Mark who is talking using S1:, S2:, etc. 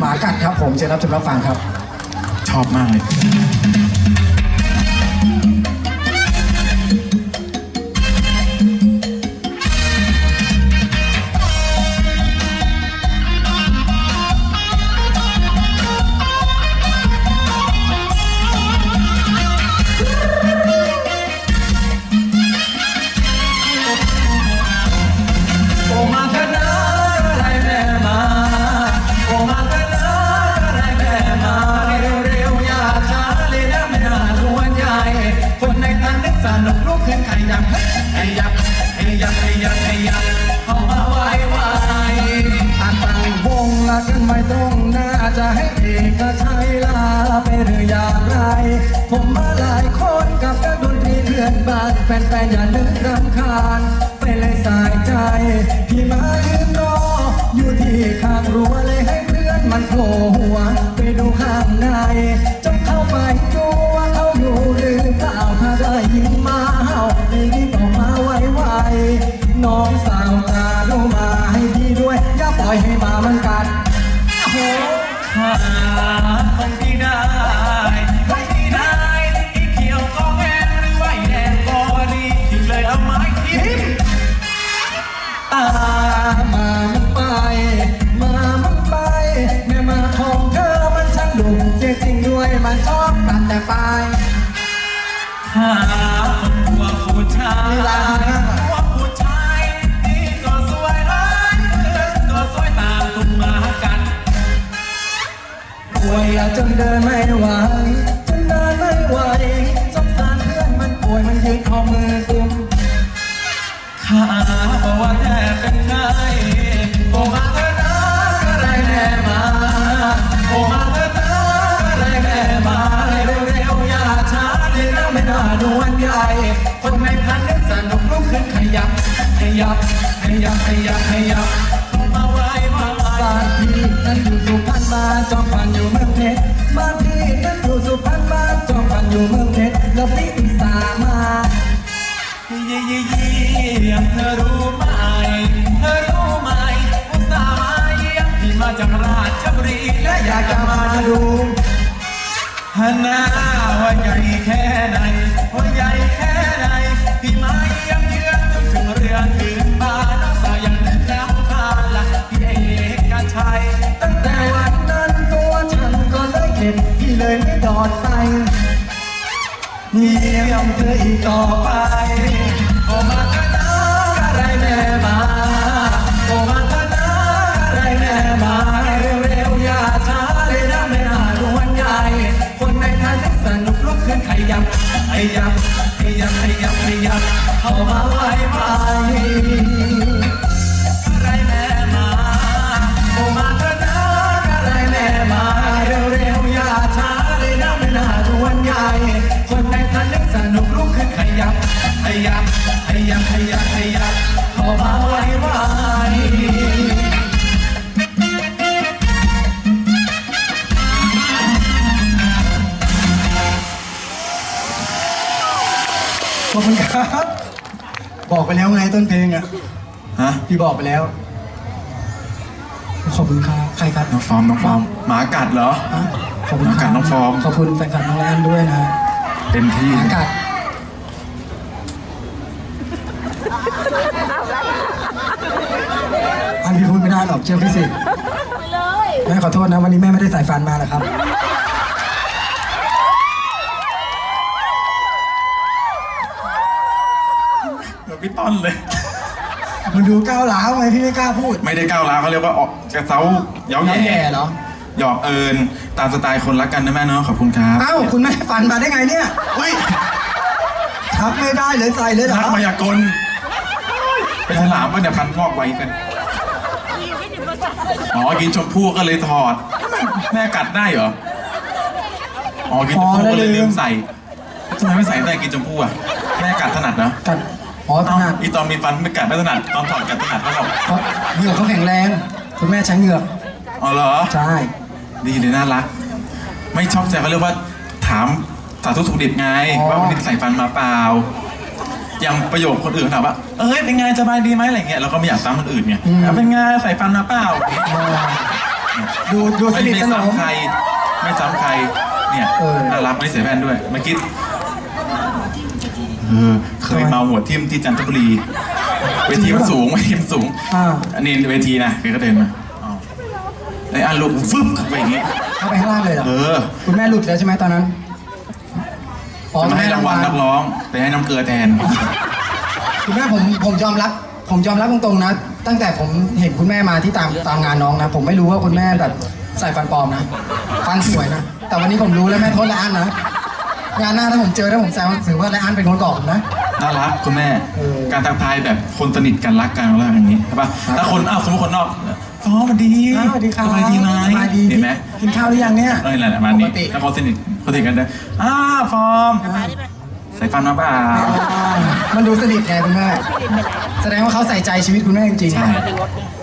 S1: หมากัดครับผมเชิญรับชมรับฟังครับ
S2: ชอบมากเลย
S3: งกันไม่ตรงหน้าจะให้เอกชัยลาไปหรืออย่างไร ผมมาหลายคนกับนักดนตรีเพื่อนบ้านแฟนๆอย่านึกรำคาญ ไปเลยสายใจพี่มายืนรออยู่ที่ข้างรั้วเลยให้เพื่อนมันโผล่หัว ไปดูข้างในจงเข้าไปดูว่าเขาอยู่หรือเปล่าถ้าได้ยินมาเห่าให้รีบออกมาไวๆน้องสาวตาดูมาให้ดีด้วย อย่าปล่อยให้หมามันกัด หาของที่ได้ของที่ได้อีเขียวก็แม่หรือว่าอีแดงก็ดีทิ้งเลยเอาไม้ทิ้งตามมามันไป มามันไป แม่มาของเธอมันช่างดุเสียจริงด้วยมันชอบกัดแต่ไปลายหาคนหัวผู้ชาย นเดินไม่ไหวจนเดินไม่ไหวสงสารเพื่อนมันป่วยมันยืนเอามือกุมข้าบอกว่าแค่เป็นไข้โอมาเถอะนะอะไรแม่มาโอมาเถอะนะอะไรแม่มาเร็วๆอย่าช้าเลยนะไม่น่าดวนใหญ่คนในพันนึกสนุกลุกขึ้นขยับขยับขยับขยับขยับ็ดที่เลยไม่ดอดไปเยี่ยมเธออีกต่อไปโอมาเถอะนะอะไรแม่มาโอมาเถอะนะอะไรแม่มาเร็วๆอย่าช้าเลยนะแม่นารวนใหญ่คนในทันนึกสนุกลุกขึ้นขยับขยับขยับขยับขยับเข้ามาไวไป ยับขยับขยับขยับเข้ามาไวไว
S1: ขอบคุณครับ บอกไปแล้วไงต้นเพลงอะ
S2: ฮะ
S1: พี่บอกไปแล้ว ขอบคุณครับใครครับ
S2: น้องฟอร์มน้องฟอร์มหมากัดเหรอ
S1: ฮะขอบคุณค
S2: น้องกั
S1: รั
S2: ด
S1: บ
S2: น้องฟอร์ม
S1: ขอบคุณแฟนคลับน้องแอนด้วยนะฮะ
S2: เต็มที่
S1: หมากัด อันพี่พูดไม่ได้หรอกเชื่อพี่สิแม่ขอโทษนะวันนี้แม่ไม่ได้ใส่ฟันมาหรอกครับ
S2: เดี๋ยวพี่ต้นเลย
S1: มันดูก้าวร้าวไงพี่ไม่กล้าพูด
S2: ไม่ได้ก้าวร้าวเขาเรียกว่าออกกระเซ้าเย้า
S1: น้อง
S2: แย่
S1: แย่เหรอ
S2: หยอกเอิญตามสไตล์คนรักกันนะแม่เนาะขอบคุณครับ
S1: เอ้าคุณแม่ฟันมาได้ไงเนี่ย
S2: เฮ้ย
S1: ทับไม่ได้เลยใส่เลยเหรอ
S2: นักมายากล เป็นฉลามว่าเดี๋ยวพันงอกไว้กันอ๋อกินชมพู่ก็เลยถอด แม่กัดได้เหรอ อ๋อ กินชมพู่ก็เลยลืมใส่ทำไมไม่ใส่ตั้งแต่กินชมพู่อะ แม่กัดถนัดเนาะ
S1: กัดอ๋อถ
S2: เอ้า
S1: นัด
S2: อีตอนมีฟันไม่กัดไม่ถนัดตอนถอดกัดถนัดเท่ากับ
S1: เพราะเหงือกเขาแข็งแรงคุณแม่ใช้เหงือก
S2: อ๋อเหรอ
S1: ใช่
S2: ดีเลยน่ารัก ไม่ชอบใจเขาเรียกว่าถามสาธุสุขดิบไง ว่าวันนี้ใส่ฟันมาเปล่า อย่างประโยคคนอื่นถามว่า เอ้ยเป็นไงสบายดีไหมอะไรเงี้ยเราก็ไม่อยากซ้ำคนอื่นไงอะเป็นไงใส่ฟันมาเปล่า
S1: อ๋อ
S3: ดูดูส
S2: ไม่
S3: นิท
S2: ไม่
S3: สนม
S2: ซ้ำใคร ไม่ซ้ำใคร เนี่ย
S3: เออ
S2: น่ารักไม่ใส่แว่นด้วยเมื่อกี้เออเคยเมาหัวทิ่มที่จันทบุรี เวทีมันสูงเวทีมันสูง
S3: อ่า
S2: อันนี้เวทีนะแกก็เดินมาอ้าวไอ้อันลูกฟึบเข้าไปอย่างงี้
S3: เข้าไปข้างล่างเลยเหรอ
S2: เออ
S3: คุณแม่หลุดแล้วใช่ไหมตอนนั้น อ๋อ
S2: จะ
S3: คุณ
S2: มา
S3: แม่
S2: ให้รางวัลนักร้องไปให้น้ำเกลือแทน
S3: คุณแม่ผมผมยอมรับ ผมยอมรับตรงๆนะ ตั้งแต่ผมเห็นคุณแม่มาที่ตามตามงานน้องนะ ผมไม่รู้ว่าคุณแม่แบบใส่ฟันปลอมนะ ฟันสวยนะ แต่วันนี้ผมรู้แล้วแม่โทษและอันนะ งานหน้าถ้าผมเจอถ้าผมแซวถือว่าและอันเป็นคนบอกผมนะ
S2: น่ารักคุณแม่
S3: เออ
S2: การทักทายแบบคนสนิทกันรักกันแล้วอย่างนี้ใช่ปะ
S3: ครับ
S2: ถ้าคนอ้าวสมมติคนนอกฟ้องมันดี
S3: อ้าวสวัสดีครับ
S2: สบายดีไหม
S3: สบายดี
S2: เห็นไหม
S3: กินข้าวหรือยังเนี่ย
S2: เออนั่นแหละประมาณนี้
S3: ปกติ
S2: ถ้าเขาสนิทเขาสนิทกันจะอ้าฟอร์มใส่ฟันมาเปล่า
S3: มันดูสนิทไงคุณแม่ แสดงว่าเขาใส่ใจชีวิตคุณแม่จริงๆ
S2: ใช่